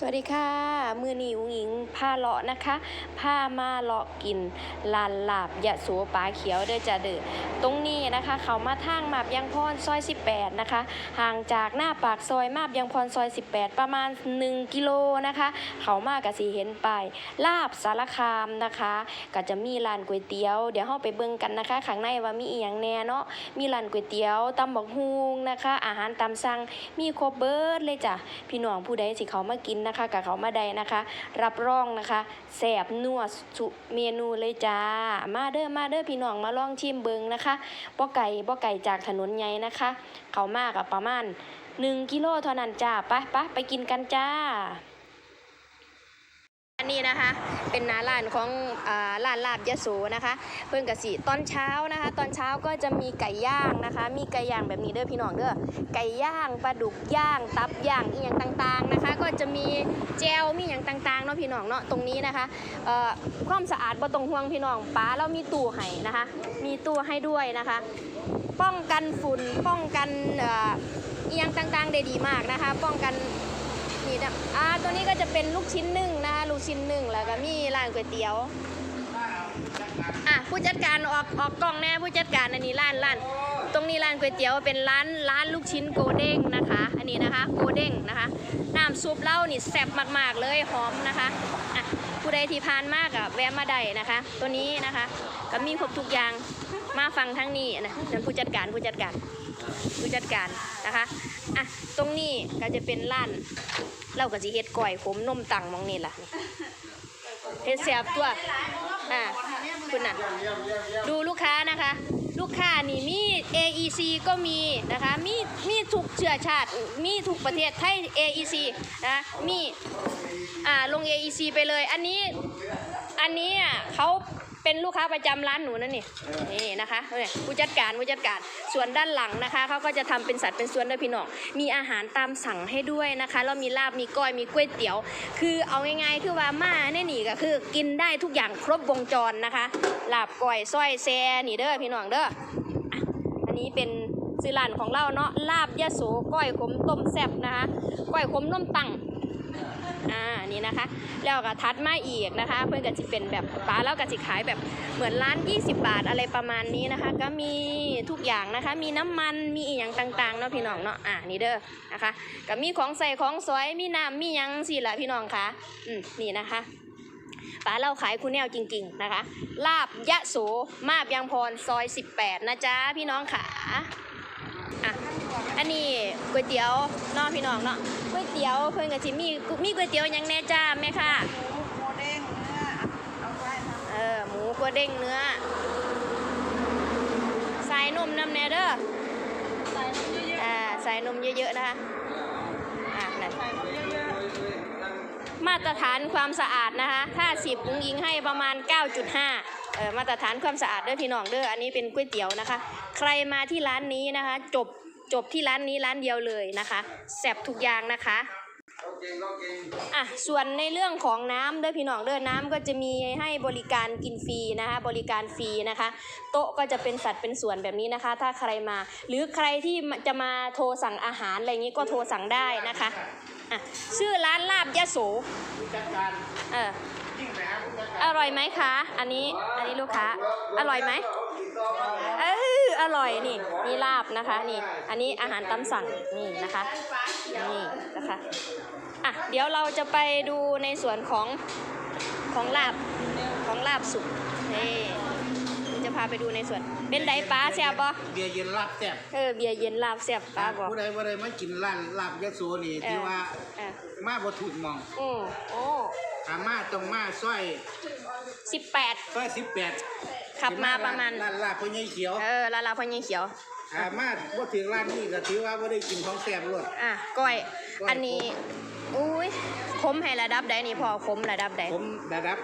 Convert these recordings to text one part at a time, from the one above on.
สวัสดีค่ะ มือนีอุงอิงผ้าเลาะนะคะผ้ามาเลาะกินลานลาบยะโสปลาเขียวเด้อจ้าเด้อตรงนี้นะคะ เขามาทางมาบยังพรซอย 18 นะคะ ห่างจากหน้าปากซอยมาบยังพรซอย 18 ประมาณ 1 กิโลนะคะ เขามากะสีเห็นไปลาบสารคามนะคะ ก็จะมีร้านก๋วยเตี๋ยว เดี๋ยวเราไปเบิ่งกันนะคะข้างในว่ามีอีหยังแน่เนาะมีร้านก๋วยเตี๋ยวตำบักฮุงนะคะ อาหารตามสั่งมีครบเบิดเลยจ้ะพี่น้องผู้ใดสิเขามากินนะคะกับเขามาใดนะคะ รับรองนะคะแสบนัวสุเมนูเลยจ้า มาเด้อมาเด้อพี่น้องมาลองชิมเบิงนะคะบ่ไก่บ่ไก่จากถนนใหญ่นะคะ เขามากกับประมาณ1กิโลเท่านั้นจ้าไปไปไปกินกันจ้า อันนี้นะคะเป็นน้าร้านของร้านลาบยะโสนะคะ เพิ่อนกสิตอนเช้านะคะ ตอนเช้าก็จะมีไก่ย่างนะคะ มีไก่ย่างแบบนี้เด้อพี่น้องเด้อไก่ย่างปลาดุกย่างตับย่างอีหยังต่างๆนะคะ ก็จะมีแจวมีอย่างต่างๆเนาะพี่น้องเนาะตรงนี้นะคะเอ่อความสะอาดบ่ต้องห่วงพี่น้องป้าเรามีตู้ให้นะคะ มีตู้ให้ด้วยนะคะ ป้องกันฝุ่นป้องกันเอ่ออีหยังต่างๆได้ดีมากนะคะ ป้องกันนี่นะอ่าตัวนี้ก็จะเป็นลูกชิ้นนึ่งนะ กชิ้นหนึ่งแล้วก็มีร้านก๋วยเตี๋ยว อะผู้จัดการออกออกกล้องแน่ผู้จัดการอันนี้ร้านร้านตรงนี้ร้านก๋วยเตี๋ยวเป็นร้านร้านลูกชิ้นโกเด้งนะคะ อันนี้นะคะโกเด้งนะคะน้ำซุปเล้านี่แซ่บมาก ๆ เลยหอมนะคะอะผู้ใดที่พานมากอะแวะมาได้นะคะ ตัวนี้นะคะก็มีครบทุกอย่างมาฟังทั้งนี้นะนั่นผู้จัดการผู้จัดการผู้จัดการนะคะอะตรงนี้ก็จะเป็นร้าน เราก็จะเฮ็ดก้อยขมนมตังมองนี่ล่ะเฮ็ดแซ่บตัวอะคุณน่ะดูลูกค้านะคะ ลูกค้านี่มี AEC ก็มีนะคะมีมีทุกเชื้อชาติมีทุกประเทศไทย AEC นะมีอ่าลง AEC ไปเลย อันนี้อันนี้อะเขา เป็นลูกค้าประจำร้านหนูนั่นนี่นี่นะคะเนี่ยผู้จัดการผู้จัดการส่วนด้านหลังนะคะเขาก็จะทำเป็นสัดเป็นส่วนด้วยพี่น้องมีอาหารตามสั่งให้ด้วยนะคะแล้วมีลาบมีก้อยมีก๋วยเตี๋ยว คือเอาง่ายๆคือว่ามาเนี่ยนี่ก็คือ กินได้ทุกอย่างครบวงจรนะคะลาบก้อยส้อยแซ่นี่เด้อพี่น้องเด้ออันนี้เป็นซื้อร้านของเราเนาะลาบยะโสก้อยขมต้มแซ่บนะคะก้อยขมน้มตัง อ่านี่นะคะ แล้วก็ทัดมาอีกนะคะ เพื่อนก็จะเป็นแบบป้าแล้วก็จะขายแบบเหมือนร้าน 20 บาทอะไรประมาณนี้นะคะ ก็มีทุกอย่างนะคะ มีน้ำมันมีอีหยังต่างๆเนาะพี่น้องเนาะอ่านี่เด้อนะคะก็มีของใส่ของสวยมีน้ำมียังสิละพี่น้องคะอืมนี่นะคะป้าเราขายคุณแนวจริง ๆนะคะ ลาบยะโสมาบยางพรซอย 18 นะจ๊ะพี่น้องขา อะอันนี้ก๋วยเตี๋ยวเน้องพี่น้องเนาะก๋วยเตี๋ยวเพิ่นก็สิมีมีก๋วยเตี๋ยวหยังแน่จ้าแม่ค่ะหมูเด้งเนื้อเอาไว้ทเออหมูกัวเด้งเนื้อใส่นมน้ำแน่เด้อำใส่นมเยอะอ่าใส่นมเยอะๆนะคะอะนั่นๆใส่นมเยอะมาตรฐานความสะอาดนะคะ ถ้าสิบปุ้งยิงให้ประมาณ 9.5เออ มาตรฐานความสะอาดเด้อพี่น้องเด้ออันนี้เป็นก๋วยเตี๋ยวนะคะ ใครมาที่ร้านนี้นะคะ จบจบที่ร้านนี้ร้านเดียวเลยนะคะแซ่บทุกอย่างนะคะอะส่วนในเรื่องของน้ำเด้อพี่น้องเด้อน้ำก็จะมีให้บริการกินฟรีนะคะบริการฟรีนะคะ โต๊ะก็จะเป็นสัดเป็นส่วนแบบนี้นะคะ ถ้าใครมา หรือใครที่จะมาโทรสั่งอาหารอะไรอย่างนี้ก็โทรสั่งได้นะคะอะชื่อร้านลาบยะโสเออ อร่อยไหมคะ อันนี้ อันนี้ลูกค้า อร่อยไหมเอออร่อยนี่ นี่ลาบนะคะ นี่ อันนี้อาหารตามสั่ง นี่นะคะ นี่นะคะ อะ เดี๋ยวเราจะไปดูในส่วนของของลาบ ของลาบสุกนี่จะพาไปดูในส่วน เป็นไดป้าแซ่บบ่เบียร์เย็นลาบแซ่บเออเบียร์เย็นลาบแซ่บป้าบอกผู้ใดบ่ได้มากินร้านลาบยะโสนี่เออที่ว่าเออมาบ่ถูกหมองอืมโอ้ ถ้ามาต้องมาซอยสิบแปดซอย18ขับมาประมาณร้านลาบพ่อใหญ่เขียวเออลาลาพญเขียวถ้ามาบ่ถึงร้านนี้ก็ถือว่าบ่ได้กินของแซ่บรวดอะก้อยก้อย อันนี้อุ้ยคมให้ระดับใดนี่พอคมระดับใดผมระดับ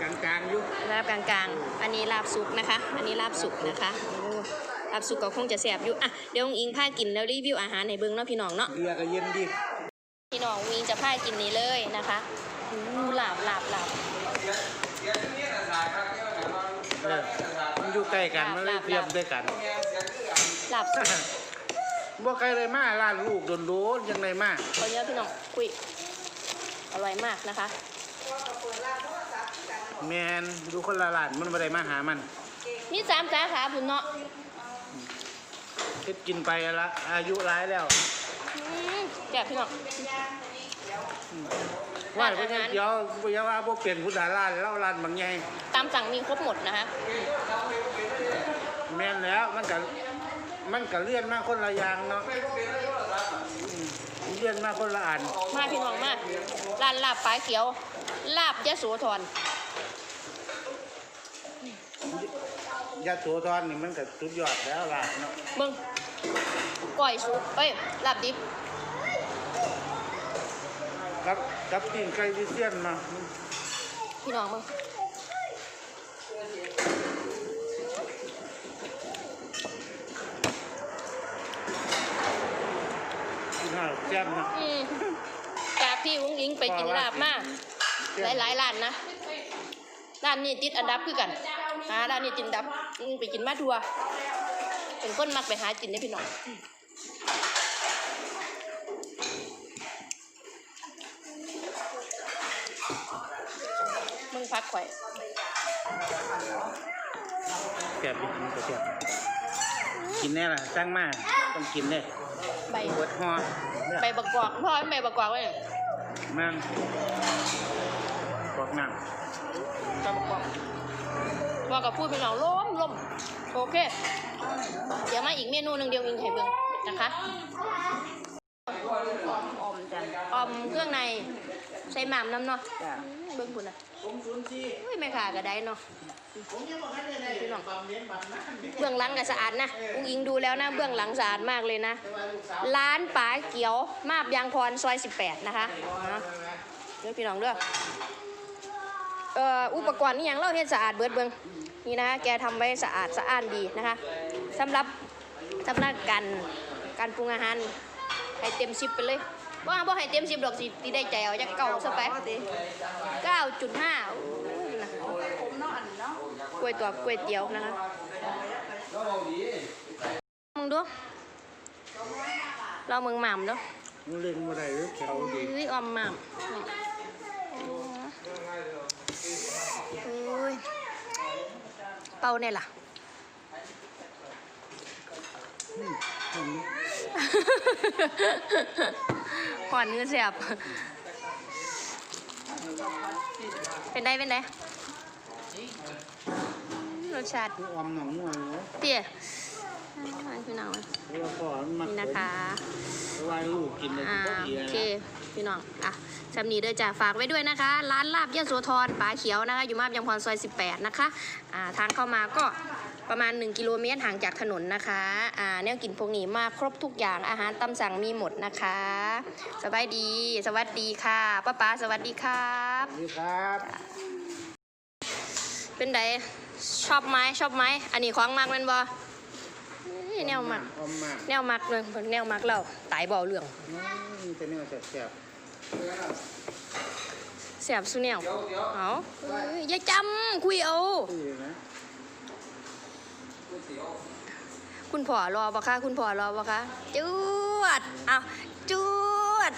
กลางๆอยู่ระดับกลางๆ อันนี้ลาบสุกนะคะ อันนี้ลาบสุกนะคะโอ้ลาบสุกก็คงจะแซ่บอยู่อะเดี๋ยวองอิงพากินแล้วรีวิวอาหารในเบิ้งเนาะพี่น้องเนาะเบียร์ก็เย็นดี พี่น้องวิงจะพากินนี้เลยนะคะอู้หลาบหลาบหลาบเออมันอยู่ใกล้กันมันเลยเตรียมด้วยกันหลาบสุกบ่ใครเลยมาร้านลูกโดนๆจังไดมาขอเยอะพี่น้องคุยอร่อยมากนะคะแม่นดูคนละร้านมันบ่ได้มาหามัน มีสามสาขาพุ่นเนาะเฮ็ดกินไปละอายุหลายแล้วอืมแซ่ บพี่น้องว่าร้านเพิ่อานหารเดี๋ยวอย่าว่าบ่เปลี่ยนผู้ดาร้านแล้วร้านบางใหญ่ตามสั่งมีครบหมดนะคะแม่นแล้วมันก็มันก็เลื่อนมาคนละอย่างเนาะอืมเลื่อนมาคนละอันมาพี่น้องมาร้านลาบปลาเขียว ลาบยะโสธรยาโสธรนี่มันก็สุดยอดแล้วล่ะเนาะมึงก้อยสุกเอ้ยลาบดิบ กับกับตีนไก่วิเซียนมาพี่น้องมึงกินข้าวแจ่มนะอืมจากที่อุ้งอิงไปกินลาบมาหลายหลายๆร้านนะร้านนี้ติดอันดับคือกันหาร้านนี้ติดอันดับอืมไปกินมาทัวเป็นคนมักไปหากินได้อพี่น้อง พักข่อยแซ่บอีกมันก็แซ่บกินแน่ล่ะสั่งมาต้องกินเด้ใบปวดคอใบบักกอกพ่อใบบักกอกไว้เนี่ยมันกอกน้ใบบักกอกว่ากับพูดพี่น้องล้มล้มโอเค เดี๋ยวมาอีกเมนูหนึ่งเดียวอิงให้เบิ่งนะคะอมจังออมเครื่องในใส่หม่ำน้ำเนาะจ้ะเบิ่งคุณนะำผมศูนย์สี่อุ้ยไม่ขาก็ได้เนาะ ผมยังบอกให้ได้ได้บำเพ็ญบำนาญเบื้องหลังก็สะอาดนะอุ้งอิงดูแล้วนะ เบื้องหลังสะอาดมากเลยนะร้านป๋าเกียว มาบยางพรซอย 18 นะคะเนาะเดี๋ยวพี่น้องเด้อเอ่ออุปกรณ์นี่ยังเราเฮ็ดสะอาดเบิดเบิ่งนี่นะคะแกทำไว้สะอาดสะอ้านดีนะคะสำหรับสำนักการการปรุงอาหารให้เต็มสิบไปเลย ว่าบ่ให้เต็มสิบดอกสิที่ได้ใจเอาจะเก่าซะไปดิ9.5โอ้ยนะผมเนาะอันเนาะกล้วยตัวกล้วยเตี๋ยวนะคะมึงดูเรามึงหม่ำดูมันเล่นบ่ได้หรือแถวดีเฮ้ยออมหม่ำโอ้ยเป่าเนี่ยล่ะ ก่อนเนื้อเสียบ เป็นได้เป็นได้รสชาติคือออมหนองม่วงเนาะเตี้ยทานพี่น้องเพราะว่าพ่อมันมักนี่นะคะเพราะว่าลูกกินเลยอ่าก็ดีโอนะเคพี่น้องอะสำนีเด้อจ้าฝากไว้ด้วยนะคะ ร้านลาบยะโสธรป๋าเขียวนะคะ อยู่มาบยังพรซอย 18 นะคะอ่าทางเข้ามาก็ ประมาณ 1 กิโลเมตรห่างจากถนนนะคะอ่าแนวกินพวกนี้มาครบทุกอย่างอาหารตามสั่งมีหมดนะคะสบายดี สวัสดีค่ะป้าป๋าสวัสดีครับสวัสดีครับ เป็นไดชอบไหมชอบไหมอันนี้ของมักแมันบ่เอ้ยแนวมัก อมมากแนวมักเลยแนวมักเราตายบ่เอาเรื่องอืมแต่เนี่ยแซ่บเสียบสุแนวเอาเอ้ยอย่าจำคุยเอาๆดีนะ คุณพ่อรอปะคะคุณพ่อรอปะคะจวดเอาจวด